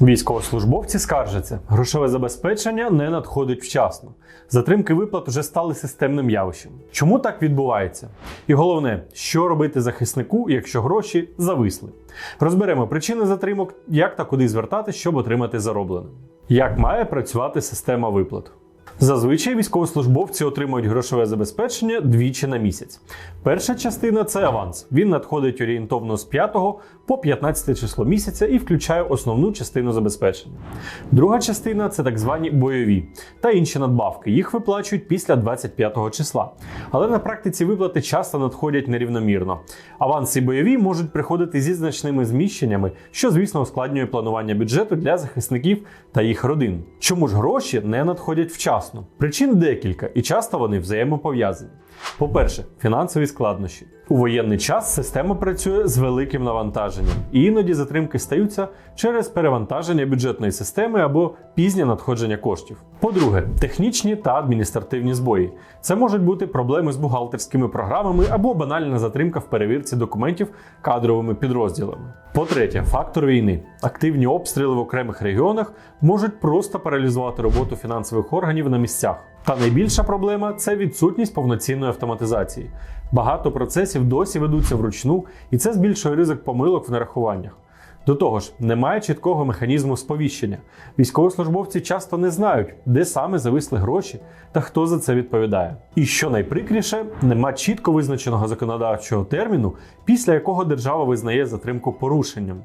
Військовослужбовці скаржаться, грошове забезпечення не надходить вчасно. Затримки виплат вже стали системним явищем. Чому так відбувається? І головне, що робити захиснику, якщо гроші зависли? Розберемо причини затримок, як та куди звертати, щоб отримати зароблене. Як має працювати система виплат? Зазвичай військовослужбовці отримують грошове забезпечення двічі на місяць. Перша частина це аванс. Він надходить орієнтовно з 5 по 15 число місяця і включає основну частину забезпечення. Друга частина це так звані бойові та інші надбавки. Їх виплачують після 25 числа. Але на практиці виплати часто надходять нерівномірно. Аванси бойові можуть приходити зі значними зміщеннями, що, звісно, ускладнює планування бюджету для захисників та їх родин. Чому ж гроші не надходять вчасно? Причин декілька, і часто вони взаємопов'язані. По-перше, фінансові складнощі. У воєнний час система працює з великим навантаженням, і іноді затримки стаються через перевантаження бюджетної системи або пізнє надходження коштів. По-друге, технічні та адміністративні збої. Це можуть бути проблеми з бухгалтерськими програмами або банальна затримка в перевірці документів кадровими підрозділами. По-третє, фактор війни. Активні обстріли в окремих регіонах можуть просто паралізувати роботу фінансових органів на місцях. Та найбільша проблема це відсутність повноцінної автоматизації. Багато процесів досі ведуться вручну, і це збільшує ризик помилок в нарахуваннях. До того ж, немає чіткого механізму сповіщення. Військовослужбовці часто не знають, де саме зависли гроші та хто за це відповідає. І що найприкріше, нема чітко визначеного законодавчого терміну, після якого держава визнає затримку порушенням.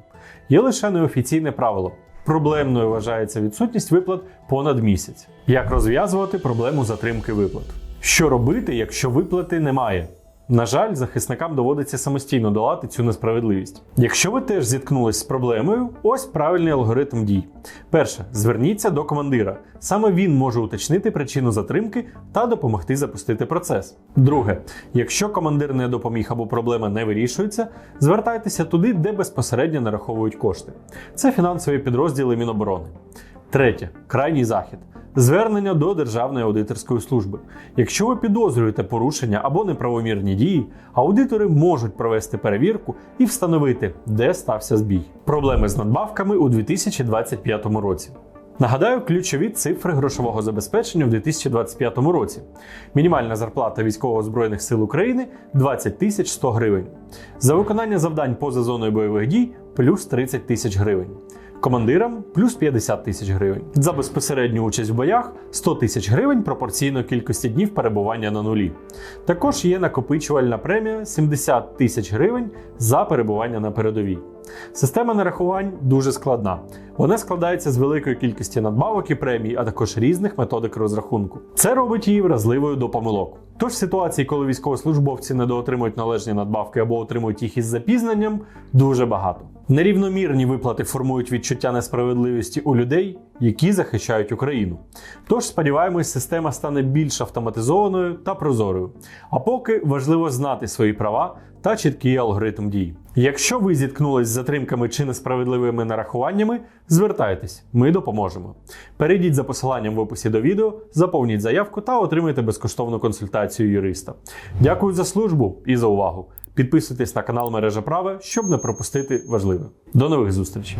Є лише неофіційне правило. Проблемною вважається відсутність виплат понад місяць. Як розв'язувати проблему затримки виплат? Що робити, якщо виплати немає? На жаль, захисникам доводиться самостійно долати цю несправедливість. Якщо ви теж зіткнулись з проблемою, ось правильний алгоритм дій. Перше, зверніться до командира. Саме він може уточнити причину затримки та допомогти запустити процес. Друге, якщо командир не допоміг або проблема не вирішується, звертайтеся туди, де безпосередньо нараховують кошти. Це фінансові підрозділи Міноборони. Третє крайній захід. Звернення до Державної аудиторської служби. Якщо ви підозрюєте порушення або неправомірні дії, аудитори можуть провести перевірку і встановити, де стався збій. Проблеми з надбавками у 2025 році. Нагадаю, ключові цифри грошового забезпечення в 2025 році. Мінімальна зарплата військово-збройних сил України 20 тисяч 100 гривень. За виконання завдань поза зоною бойових дій плюс 30 тисяч гривень. Командирам плюс 50 тисяч гривень. За безпосередню участь в боях 100 тисяч гривень пропорційно кількості днів перебування на нулі. Також є накопичувальна премія 70 тисяч гривень за перебування на передовій. Система нарахувань дуже складна. Вона складається з великої кількості надбавок і премій, а також різних методик розрахунку. Це робить її вразливою до помилок. Тож ситуацій, коли військовослужбовці недоотримують належні надбавки або отримують їх із запізненням, дуже багато. Нерівномірні виплати формують відчуття несправедливості у людей, які захищають Україну. Тож сподіваємось, система стане більш автоматизованою та прозорою. А поки важливо знати свої права та чіткий алгоритм дій. Якщо ви зіткнулись з затримками чи несправедливими нарахуваннями, звертайтесь, ми допоможемо. Перейдіть за посиланням в описі до відео, заповніть заявку та отримайте безкоштовну консультацію юриста. Дякую за службу і за увагу. Підписуйтесь на канал Мережа Права, щоб не пропустити важливе. До нових зустрічей!